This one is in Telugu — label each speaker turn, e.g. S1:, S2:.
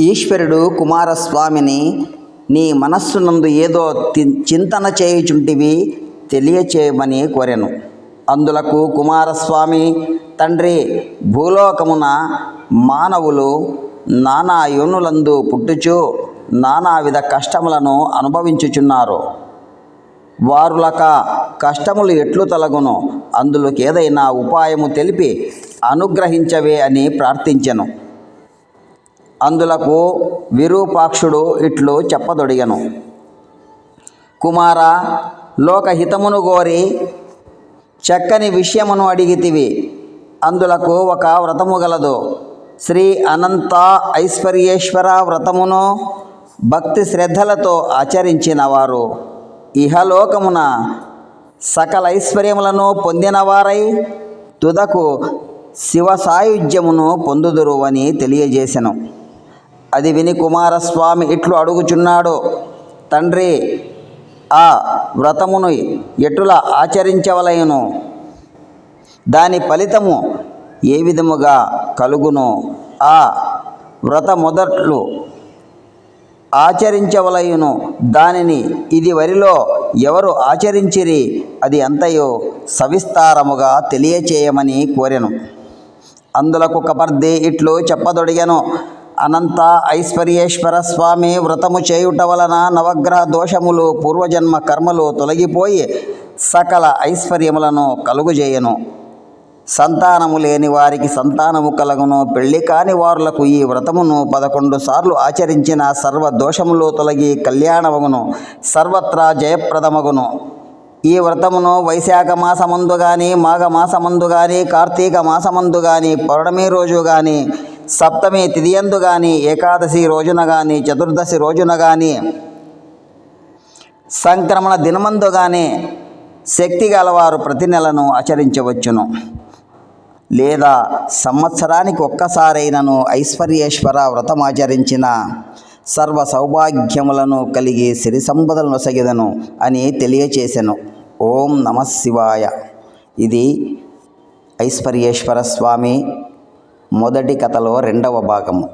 S1: ఈశ్వరుడు కుమారస్వామిని నీ మనస్సునందు ఏదో చింతన చేయుచుంటివి తెలియచేయమని కోరెను. అందులకు కుమారస్వామి తండ్రి భూలోకమున మానవులు నానా యోనులందు పుట్టుచు నానావిధ కష్టములను అనుభవించుచున్నారు. వారులక కష్టములు ఎట్లు తలగును? అందులోకి ఏదైనా ఉపాయము తెలిపి అనుగ్రహించవే అని ప్రార్థించెను. అందులకు విరూపాక్షుడు ఇట్లు చెప్పదొడిగను. కుమార లోకహితమును గోరి చక్కని విషయమును అడిగితివి. అందులకు ఒక వ్రతము గలదు. శ్రీ అనంత ఐశ్వర్యేశ్వర వ్రతమును భక్తి శ్రద్ధలతో ఆచరించిన వారు. ఇహలోకమున సకల ఐశ్వర్యములను పొందినవారై తుదకు శివ సాయుధ్యమును పొందుదురు అని తెలియజేశను అది విని కుమారస్వామి ఇట్లు అడుగుచున్నాడు తండ్రి ఆ వ్రతమును ఎటుల ఆచరించవలయను దాని ఫలితము ఏ విధముగా కలుగును? ఆ వ్రత మొదట్లు ఆచరించవలయును దానిని ఇది వరిలో ఎవరు ఆచరించిరి? అది ఎంతయో సవిస్తారముగా తెలియచేయమని కోరెను. అందులకు కపర్ది ఇట్లు చెప్పదొడిగను అనంత ఐశ్వర్యేశ్వర స్వామి వ్రతము చేయుట వలన నవగ్రహ దోషములు పూర్వజన్మ కర్మలు తొలగిపోయి సకల ఐశ్వర్యములను కలుగుజేయను. సంతానము లేని వారికి సంతానము కలగును. పెళ్ళి కాని వారులకు ఈ వ్రతమును పదకొండు సార్లు ఆచరించిన సర్వ దోషములు తొలగి కళ్యాణమగును. సర్వత్రా జయప్రదమగును. ఈ వ్రతమును వైశాఖ మాసమందు కానీ మాఘ మాసమందు కానీ కార్తీక మాసమందు కానీ పౌర్ణమి రోజు కానీ సప్తమి తిదియందు కానీ ఏకాదశి రోజున కానీ చతుర్దశి రోజున కానీ సంక్రమణ దినమందు కానీ శక్తి గలవారు ప్రతి నెలను ఆచరించవచ్చును. లేదా సంవత్సరానికి ఒక్కసారైనను ఐశ్వర్యేశ్వర వ్రతం ఆచరించిన సర్వ సౌభాగ్యములను కలిగి సిరి సంపదలను సగిదను అని తెలియచేశాను ఓం నమ శివాయ. ఇది ఐశ్వర్యేశ్వర స్వామి మొదటి కథలో రెండవ భాగము.